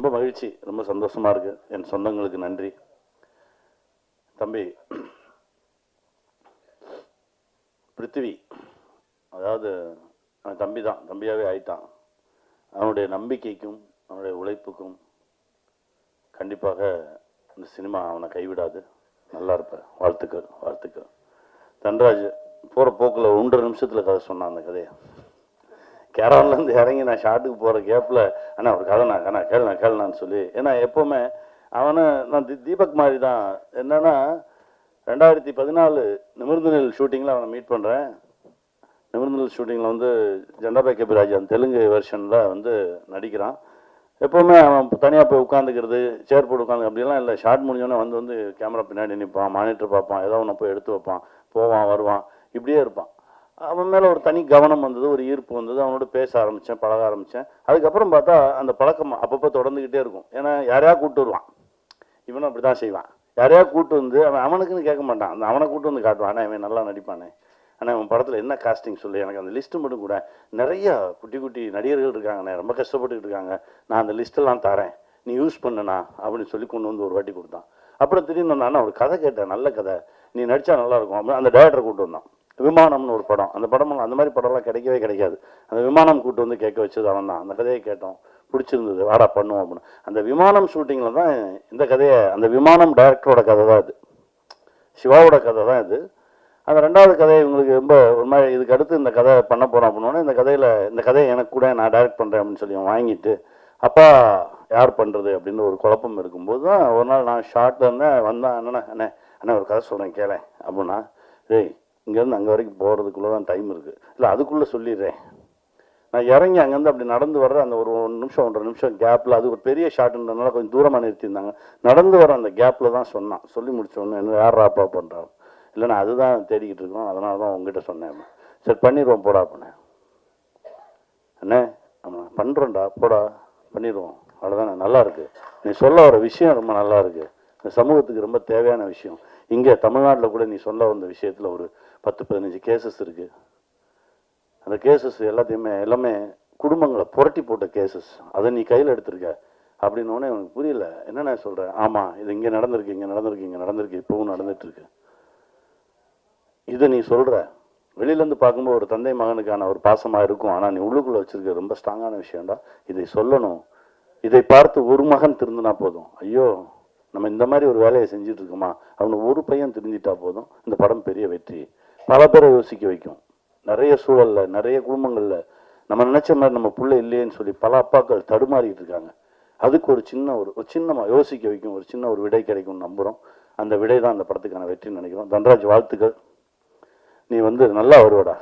ரொம்ப மகிழ்ச்சி ரொம்ப சந்தோஷமா இருக்கு. என் சொந்தங்களுக்கு நன்றி. தம்பி பிருத்திவி அதாவது அவன் தம்பி தான் தம்பியாகவே ஆயிட்டான். அவனுடைய நம்பிக்கைக்கும் அவனுடைய உழைப்புக்கும் கண்டிப்பாக இந்த சினிமா அவனை கைவிடாது. நல்லா இருப்ப. வாழ்த்துக்கள் வாழ்த்துக்கள். தன்ராஜ் போகிற போக்கில் ஒன்றரை நிமிஷத்தில் கதை சொன்னான் அந்த கதையை. கேரளாலேருந்து இறங்கி நான் ஷாட்டுக்கு போகிற கேப்பில் அண்ணா ஒரு கதை நான் அண்ணா கேளு நான் கேளுனான்னு சொல்லி ஏன்னா எப்போவுமே அவனை நான் தி- தீபக் மாதிரி தான் என்னென்னா ரெண்டாயிரத்தி பதினாலு நிமிர்ந்தனில் ஷூட்டிங்கில் அவனை மீட் பண்ணுறேன் நிமிர்ந்தநில் ஷூட்டிங்கில் வந்து ஜெண்டாபாய் கபிராஜன் தெலுங்கு வெர்ஷனில் வந்து நடிக்கிறான். எப்போவுமே அவன் தனியாக போய் உட்காந்துக்கிறது சேர் போட்டு உட்காந்து அப்படிலாம் இல்லை. ஷார்ட் முடிஞ்சோடனே வந்து வந்து கேமரா பின்னாடி நிற்பான் மானிட்டர் பார்ப்பான் ஏதோ ஒன்று போய் எடுத்து வைப்பான். போவான் வருவான் இப்படியே இருப்பான். அவன் மேலே ஒரு தனி கவனம் வந்தது ஒரு ஈர்ப்பு வந்தது. அவனோட பேச ஆரம்பித்தேன் பழக ஆரம்பித்தேன் அதுக்கப்புறம் பார்த்தா அந்த பழக்கம் அப்பப்போ தொடர்ந்துக்கிட்டே இருக்கும். ஏன்னா யாரையா கூப்பிட்டு வருவான்? இவனும் அப்படி தான் செய்வான். யாரையா கூட்டு வந்து அவன் அவனுக்குன்னு கேட்க மாட்டான். அந்த அவனை கூட்டு வந்து காட்டுவான். ஆனால் இவன் நல்லா நடிப்பானே. ஆனால் அவன் படத்தில் என்ன காஸ்டிங் சொல்லு? எனக்கு அந்த லிஸ்ட்டு மட்டும் கூட. நிறைய குட்டி குட்டி நடிகர்கள் இருக்காங்கண்ணே ரொம்ப கஷ்டப்பட்டுக்கிட்டு இருக்காங்க. நான் அந்த லிஸ்ட்டெல்லாம் தரேன். நீ யூஸ் பண்ணனா அப்படின்னு சொல்லி கொண்டு வந்து ஒரு வாட்டி கொடுத்தான். அப்புறம் திடீர்னு வந்தான் ஒரு கதை கேட்டேன். நல்ல கதை. நீ நடித்தா நல்லாயிருக்கும் அப்படின்னு அந்த டேரக்டரை கூட்டு வந்தான். விமானம்னு ஒரு படம். அந்த படம் அந்த மாதிரி படம்லாம் கிடைக்கவே கிடைக்காது. அந்த விமானம் கூட்டு வந்து கேட்க வச்சது அவன் தான் அந்த கதையை கேட்டோம். பிடிச்சிருந்தது. வாடா பண்ணுவோம் அப்படின்னு. அந்த விமானம் ஷூட்டிங்கில் தான் இந்த கதையை அந்த விமானம் டைரக்டரோட கதை தான் இது சிவாவோட கதை தான் இது. அந்த ரெண்டாவது கதை இவங்களுக்கு ரொம்ப ஒரு மாதிரி இதுக்கு அடுத்து இந்த கதை பண்ண போகிறோம் அப்படின்னோடனே இந்த கதையில் இந்த கதையை எனக்கு கூட நான் டைரக்ட் பண்ணுறேன் அப்படின்னு சொல்லி வாங்கிட்டு அப்பா யார் பண்ணுறது அப்படின்னு ஒரு குழப்பம் இருக்கும்போது தான் ஒரு நாள் நான் ஷார்ட்டில் இருந்தேன். வந்தேன். அண்ணா அண்ணே அண்ணே ஒரு கதை சொல்கிறேன் கேளேன் அப்படின்னா டேய் இங்கேருந்து அங்கே வரைக்கும் போகிறதுக்குள்ளே தான் டைம் இருக்குது இல்லை அதுக்குள்ளே சொல்லிடுறேன். நான் இறங்கி அங்கேருந்து அப்படி நடந்து வர்ற அந்த ஒரு ஒரு நிமிஷம் ஒன்றரை நிமிஷம் கேப்பில் அது ஒரு பெரிய ஷாட்டுன்றதுனால கொஞ்சம் தூரமாக நிறுத்தியிருந்தாங்க. நடந்து வர அந்த கேப்பில் தான் சொன்னான். சொல்லி முடிச்சோன்னு என்ன யார் ராப்பா பண்ணுறான் இல்லை நான் அதுதான் தேடிக்கிட்டு இருக்கோம். அதனால தான் உங்ககிட்ட சொன்னேன். சரி பண்ணிடுவோம் போடா அப்படின்னேன். அண்ணே ஆமாம் பண்ணுறோம்டா போடா பண்ணிடுவோம். அவ்வளோதானே நல்லா இருக்குது நீ சொல்ல வர விஷயம் ரொம்ப நல்லா இருக்குது இந்த சமூகத்துக்கு ரொம்ப தேவையான விஷயம். இங்கே தமிழ்நாட்டில் கூட நீ சொல்ல வந்த விஷயத்தில் ஒரு பத்து பதினஞ்சு கேசஸ் இருக்குது அந்த கேசஸ் எல்லாத்தையுமே எல்லாமே குடும்பங்களை புரட்டி போட்ட கேசஸ் அதை நீ கையில் எடுத்திருக்க. அப்படின்னோடனே எனக்கு புரியல. என்னென்ன சொல்கிறேன் ஆமாம் இது இங்கே நடந்திருக்கு இங்கே நடந்திருக்கு இங்கே நடந்திருக்கு இப்போவும் நடந்துட்டுருக்கு. இதை நீ சொல்கிற வெளியிலேருந்து பார்க்கும்போது ஒரு தந்தை மகனுக்கான ஒரு பாசமாக இருக்கும். ஆனால் நீ உள்ளுக்குள்ளே வச்சிருக்க ரொம்ப ஸ்ட்ராங்கான விஷயம்டா. இதை சொல்லணும். இதை பார்த்து ஒரு மகன் திருந்தினா போதும். ஐயோ நம்ம இந்த மாதிரி ஒரு வேலையை செஞ்சுட்டு இருக்கோமா அவனு ஒரு பையன் திருந்திட்டா போதும். இந்த படம் பெரிய வெற்றி. பல பேரை யோசிக்க வைக்கும். நிறைய சூழல்ல நிறைய குடும்பங்களில். நம்ம நினச்ச மாதிரி நம்ம பிள்ளை இல்லையேன்னு சொல்லி பல அப்பாக்கள் தடுமாறிட்டு இருக்காங்க. அதுக்கு ஒரு சின்ன ஒரு ஒரு சின்னமாக யோசிக்க வைக்கும். ஒரு சின்ன ஒரு விடை கிடைக்கும்னு நம்புகிறோம் அந்த விடை தான் அந்த படத்துக்கான வெற்றின்னு நினைக்கிறோம். தன்ராஜ் வாழ்த்துக்கள். நீ வந்து நல்லா வருவடா.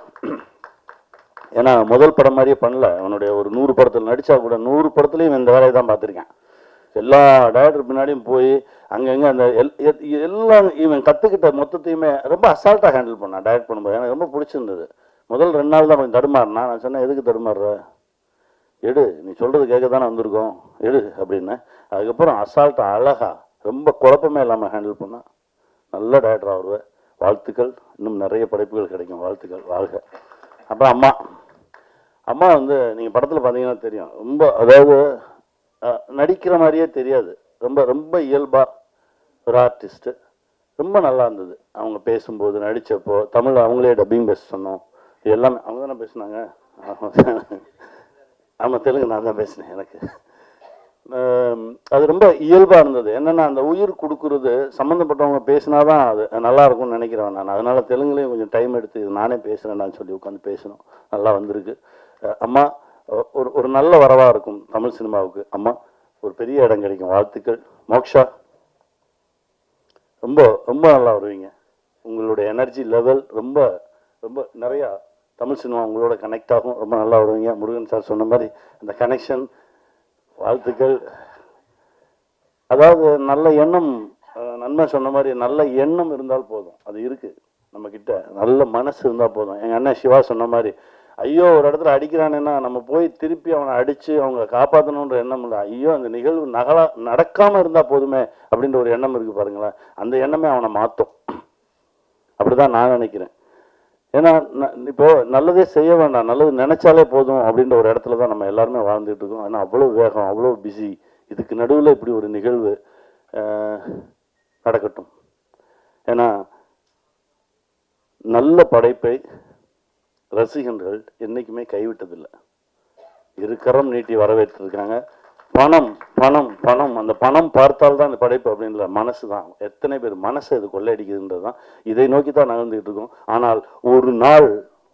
ஏன்னா முதல் படம் மாதிரியே பண்ணல. அவனுடைய ஒரு நூறு படத்தில் நடிச்சா கூட நூறு படத்துலையும் இந்த வேலையை தான் பார்த்துருக்கேன். எல்லா டேரக்டர் பின்னாடியும் போய் அங்கங்கே அந்த எல் எல்லாம் இவன் கற்றுக்கிட்ட மொத்தத்தையுமே ரொம்ப அசால்ட்டாக ஹேண்டில் பண்ணான் டைரக்ட் பண்ணும்போது. எனக்கு ரொம்ப பிடிச்சிருந்தது. முதல் ரெண்டு நாள் தான் கொஞ்சம் தடுமாறினா நான் சொன்னேன் எதுக்கு தடுமாறுற? எடு நீ சொல்கிறது கேட்க தானே வந்திருக்கோம். எடு அப்படின்னு. அதுக்கப்புறம் அசால்ட்டாக அழகா ரொம்ப குழப்பமே இல்லாமல் ஹேண்டில் பண்ணா நல்ல டேரக்டர் வருவேன் வாழ்த்துக்கள். இன்னும் நிறைய படைப்புகள் கிடைக்கும். வாழ்த்துக்கள். வாழ்க. அப்புறம் அம்மா. அம்மா வந்து நீங்கள் படத்தில் பார்த்தீங்கன்னா தெரியும். ரொம்ப அதாவது நடிக்கிற மாதிரியே தெரியாது. ரொம்ப ரொம்ப இயல்பாக ஒரு ஆர்டிஸ்ட்டு ரொம்ப நல்லா இருந்தது. அவங்க பேசும்போது நடித்தப்போ தமிழ் அவங்களே டப்பிங் பேச சொன்னோம். எல்லாமே அவங்க தானே பேசினாங்க? ஆமாம் தெலுங்கு நான் தான் பேசினேன் எனக்கு. அது ரொம்ப இயல்பாக இருந்தது. என்னென்னா அந்த உயிர் கொடுக்குறது சம்மந்தப்பட்டவங்க பேசினா தான் அது நல்லா இருக்கும்னு நினைக்கிறேன் நான். அதனால் தெலுங்குலேயும் கொஞ்சம் டைம் எடுத்து இது நானே பேசுகிறேன்னு சொல்லி உட்காந்து பேசணும். நல்லா வந்திருக்கு. அம்மா ஒரு ஒரு நல்ல வரவாக இருக்கும் தமிழ் சினிமாவுக்கு. அம்மா ஒரு பெரிய இடம் கிடைக்கும். வாழ்த்துக்கள். மோக்ஷா ரொம்ப ரொம்ப நல்லா வருவீங்க. உங்களுடைய எனர்ஜி லெவல் ரொம்ப ரொம்ப நிறையா தமிழ் சினிமா உங்களோட கனெக்ட் ஆகும். ரொம்ப நல்லா வருவீங்க. முருகன் சார் சொன்ன மாதிரி அந்த கனெக்ஷன் வாழ்த்துக்கள். அதாவது நல்ல எண்ணம் நன்மை சொன்ன மாதிரி நல்ல எண்ணம் இருந்தால் போதும். அது இருக்கு. நம்ம கிட்ட நல்ல மனசு இருந்தால் போதும். எங்கள் அண்ணன் சிவா சொன்ன மாதிரி ஐயோ ஒரு இடத்துல அடிக்கிறானேன்னா நம்ம போய் திருப்பி அவனை அடித்து அவங்க காப்பாற்றணுன்ற எண்ணம் இல்லை. ஐயோ அந்த நிகழ்வு நகலா நடக்காமல் இருந்தால் போதுமே அப்படின்ற ஒரு எண்ணம் இருக்குது பாருங்களேன். அந்த எண்ணமே அவனை மாற்றும் அப்படிதான் நான் நினைக்கிறேன். ஏன்னா இப்போது நல்லதே செய்ய வேண்டாம். நல்லது நினச்சாலே போதும் அப்படின்ற ஒரு இடத்துல தான் நம்ம எல்லாருமே வாழ்ந்துட்டு இருக்கோம். ஆனால் அவ்வளோ வேகம் அவ்வளோ பிஸி இதுக்கு நடுவில் இப்படி ஒரு நிகழ்வு நடக்கட்டும். ஏன்னா நல்ல படைப்பை ரசிகர்கள் என்றைக்குமே கைவிட்டதில்லை. இருக்கரம் நீட்டி வரவேற்றிருக்காங்க. பணம் பணம் பணம். அந்த பணம் பார்த்தால் தான் இந்த படைப்பு அப்படின்ற மனசு தான் எத்தனை பேர் மனசு அது கொள்ளையடிக்குதுன்றது தான் இதை நோக்கி தான் நகர்ந்துகிட்டு இருக்கோம். ஆனால் ஒரு நாள்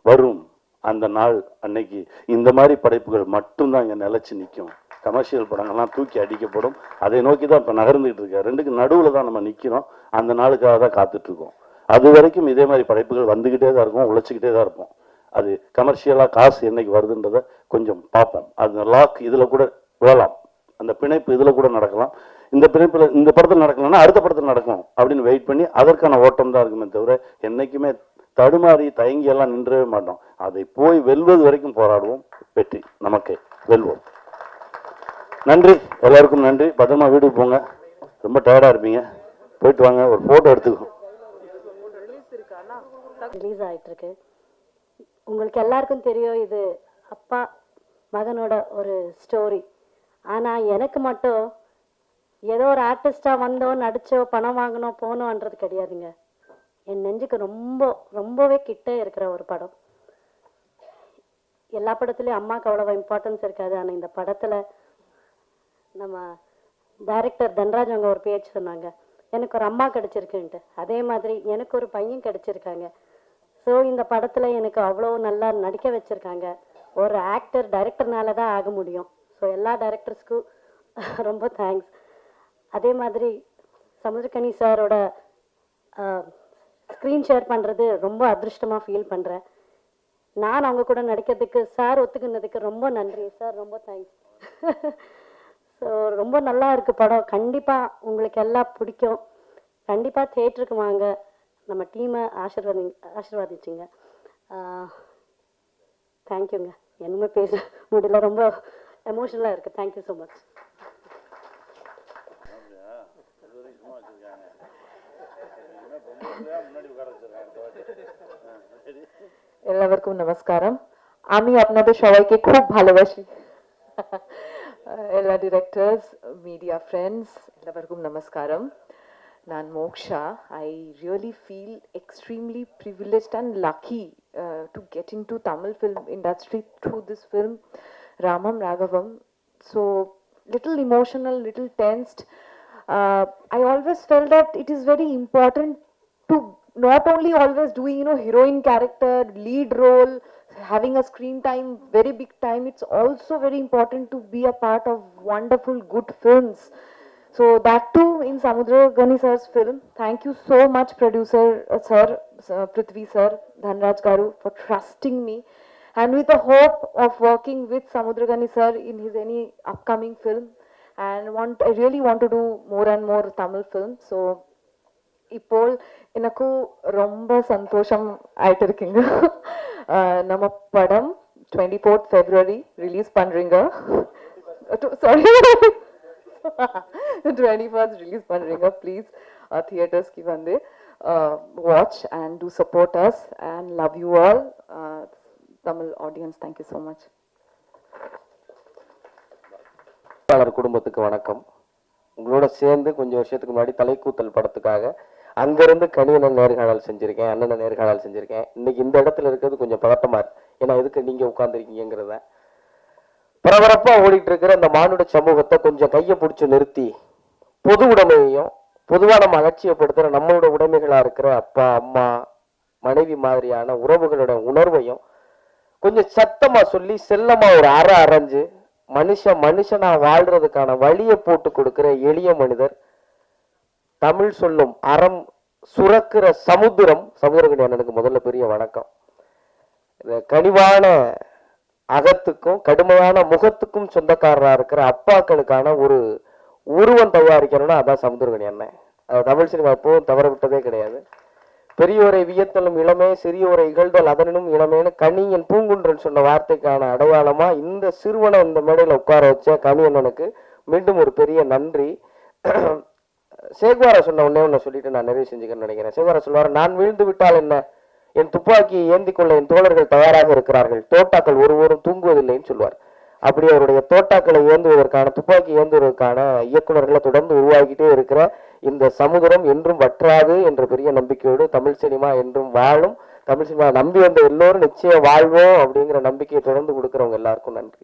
வரும். அந்த நாள் அன்னைக்கு இந்த மாதிரி படைப்புகள் மட்டும்தான் இங்கே நிலைச்சு நிற்கும். கமர்ஷியல் படங்கள்லாம் தூக்கி அடிக்கப்படும். அதை நோக்கி தான் இப்போ நகர்ந்துகிட்டு இருக்கேன் ரெண்டுக்கு நடுவில் தான் நம்ம நிற்கிறோம் அந்த நாளுக்காக தான் காத்துட்ருக்கோம் அது வரைக்கும் இதே மாதிரி படைப்புகள் வந்துக்கிட்டே தான் இருக்கும் உழைச்சிக்கிட்டே தான் இருப்போம். அது கமர்ஷியலாக காசு என்னைக்கு வருதுன்றதை கொஞ்சம் பார்ப்போம். அது லாக் இதில் கூட விழலாம். அந்த பிணைப்பு இதில் கூட நடக்கலாம். இந்த பிணைப்பில் இந்த படத்தில் நடக்கலன்னா அடுத்த படத்தில் நடக்கும் அப்படின்னு வெயிட் பண்ணி அதற்கான ஓட்டம் தான் இருக்குமே தவிர என்னைக்குமே தடுமாறி தயங்கி எல்லாம் நின்றவே மாட்டோம். அதை போய் வெல்வது வரைக்கும் போராடுவோம். வெற்றி. நமக்கு. வெல்வோம். நன்றி. எல்லாருக்கும் நன்றி. பத்திரமா வீட்டுக்கு போங்க. ரொம்ப டயர்டாக இருப்பீங்க. போயிட்டு வாங்க. ஒரு ஃபோட்டோ எடுத்துக்கோ. ரிலீஸ் ஆகிட்டு இருக்கு. உங்களுக்கு எல்லாருக்கும் தெரியும் இது அப்பா மகனோட ஒரு ஸ்டோரி ஆனா எனக்கு மட்டும் ஏதோ ஒரு ஆர்டிஸ்டாக வந்தோம் நடிச்சோ பணம் வாங்கினோம் போனோன்றது கிடையாதுங்க. என் நெஞ்சுக்கு ரொம்ப ரொம்பவே கிட்டே இருக்கிற ஒரு படம். எல்லா படத்துலயும் அம்மாவுக்கு அவ்வளவு இம்பார்ட்டன்ஸ் இருக்காது. ஆனால் இந்த படத்துல நம்ம டைரக்டர் தன்ராஜ் அவங்க ஒரு பேச்சு சொன்னாங்க. எனக்கு ஒரு அம்மா கிடச்சிருக்குன்ட்டு. அதே மாதிரி எனக்கு ஒரு பையன் கிடைச்சிருக்காங்க. ஸோ இந்த படத்தில் எனக்கு அவ்வளோ நல்லா நடிக்க வச்சுருக்காங்க. ஒரு ஆக்டர் டைரக்டர்னால தான் ஆக முடியும். ஸோ எல்லா டைரக்டர்ஸ்க்கும் ரொம்ப தேங்க்ஸ் அதே மாதிரி சமுத்திரகனி சாரோட ஸ்க்ரீன் ஷேர் பண்ணுறது ரொம்ப அதிர்ஷ்டமாக ஃபீல் பண்ணுறேன் நான் அவங்க கூட நடிக்கிறதுக்கு சார் ஒத்துக்குனதுக்கு ரொம்ப நன்றி. சார் ரொம்ப தேங்க்ஸ் ஸோ ரொம்ப நல்லா இருக்குது படம். கண்டிப்பாக உங்களுக்கு எல்லாம் பிடிக்கும். கண்டிப்பாக தேட்டருக்கு வாங்க. நம்ம டீமை ஆசிர்வாதி ஆசிர்வாதிச்சிங்க. தேங்க்யூங்க என்னமே பேச முடியல. ரொம்ப எமோஷனலாக இருக்குது தேங்க்யூ ஸோ மச் எல்லாருக்கும் நமஸ்காரம். আমি আপনাদের সবাইকে খুব ভালোবাসি. এলা ডিরেক্টরস মিডিয়া ফ্রেন্ডস எல்லாருக்கும் নমস্কারম ನಾನು Moksha I really feel extremely privileged and lucky to get into Tamil film industry through this film Ramam Raghavam so little emotional, little tensed. Uh, I always felt that it is very important to not only always doing you know heroine character, lead role, having a screen time, very big time. It's also very important to be a part of wonderful good films. So that too in Samudra Gani sir's film. Thank you so much, producer uh, sir, uh, Prithvi sir, Dhanraj Garu, for trusting me and with the hope of working with Samudragani sir in his any upcoming film and want I really want to do more and more Tamil films so ഇപ്പോൾ எனக்கு ரொம்ப சந்தோஷம் ஆயிட்டு இருக்குங்க அஹ் நம்ம படம் twenty fourth February release பண்றீங்க sorry twenty first release பண்றீங்க ப்ளீஸ் தியேட்டர்ஸ்க்கு வந்து watch and do support us and love you all Tamil audiences thank you so much குடும்பத்துக்கு வணக்கம். உங்களோட சேர்ந்து கொஞ்சம் வருஷத்துக்கு முன்னாடி தலைக்கூத்தல் படத்துக்காக அங்கிருந்து கணியனன் நேர்காணல் செஞ்சிருக்கேன் அண்ணனை நேர்காணல் செஞ்சிருக்கேன். இன்னைக்கு இந்த இடத்துல இருக்கிறது கொஞ்சம் பதட்டமா இருக்கு. ஏன்னா எதுக்கு நீங்க உட்கார்ந்துருக்கீங்கிறத பரபரப்பா ஓடிட்டு இருக்கிற அந்த மானுட சமூகத்தை கொஞ்சம் கையை பிடிச்சு நிறுத்தி பொது உடைமையையும் பொதுவாக நம்ம அலட்சியப்படுத்துகிற நம்மளோட உடைமைகளாக இருக்கிற அப்பா அம்மா மனைவி மாதிரியான உறவுகளோட உணர்வையும் கொஞ்சம் சத்தமாக சொல்லி செல்லமாக ஒரு அறை அரைஞ்சு மனுஷன் மனுஷனாக வாழ்கிறதுக்கான வழியை போட்டு கொடுக்குற எளிய மனிதர் தமிழ் சொல்லும் அறம் சுரக்கிற சமுத்திரம். சமுத்திரகணி அண்ணனுக்கு முதல்ல பெரிய வணக்கம். இந்த கனிவான அகத்துக்கும் கடுமையான முகத்துக்கும் சொந்தக்காரராக இருக்கிற அப்பாக்களுக்கான ஒரு உருவம் தயாரிக்கணும்னா அதான் சமுத்திரகணி அண்ணன். அது தமிழ் சினிமா எப்பவும் தவற விட்டதே கிடையாது. பெரியோரை வியத்தலும் இளமே சிறியோரை இகழ்தல் அதனினும் இளமேனு கனியன் பூங்குன்றன் சொன்ன வார்த்தைக்கான அடையாளமா இந்த சிறுவனை இந்த மேடையில உட்கார வச்ச கனியண்ணனுக்கு மீண்டும் ஒரு பெரிய நன்றி. சேகுவாரா சொன்ன உடனே ஒன்று சொல்லிட்டு நான் நிறைவு செஞ்சுக்கன்னு நினைக்கிறேன். சேகுவாரா சொல்வார் நான் வீழ்ந்து விட்டால் என்ன? என் துப்பாக்கியை ஏந்தி கொள்ள என் தோழர்கள் தயாராக இருக்கிறார்கள். தோட்டாக்கள் ஒருவரும் தூங்குவதில்லைன்னு சொல்வார் அப்படி அவருடைய தோட்டாக்களை ஏந்துவதற்கான துப்பாக்கி ஏந்துவதற்கான இயக்குனர்களை தொடர்ந்து உருவாக்கிட்டே இருக்கிற இந்த சமுதிரம் என்றும் வற்றாது என்ற பெரிய நம்பிக்கையோடு தமிழ் சினிமா என்றும் வாழும். தமிழ் சினிமா நம்பி வந்த எல்லோரும் நிச்சயம் வாழ்வோம் அப்படிங்கிற நம்பிக்கையை தொடர்ந்து கொடுக்குறவங்க எல்லாருக்கும் நன்றி.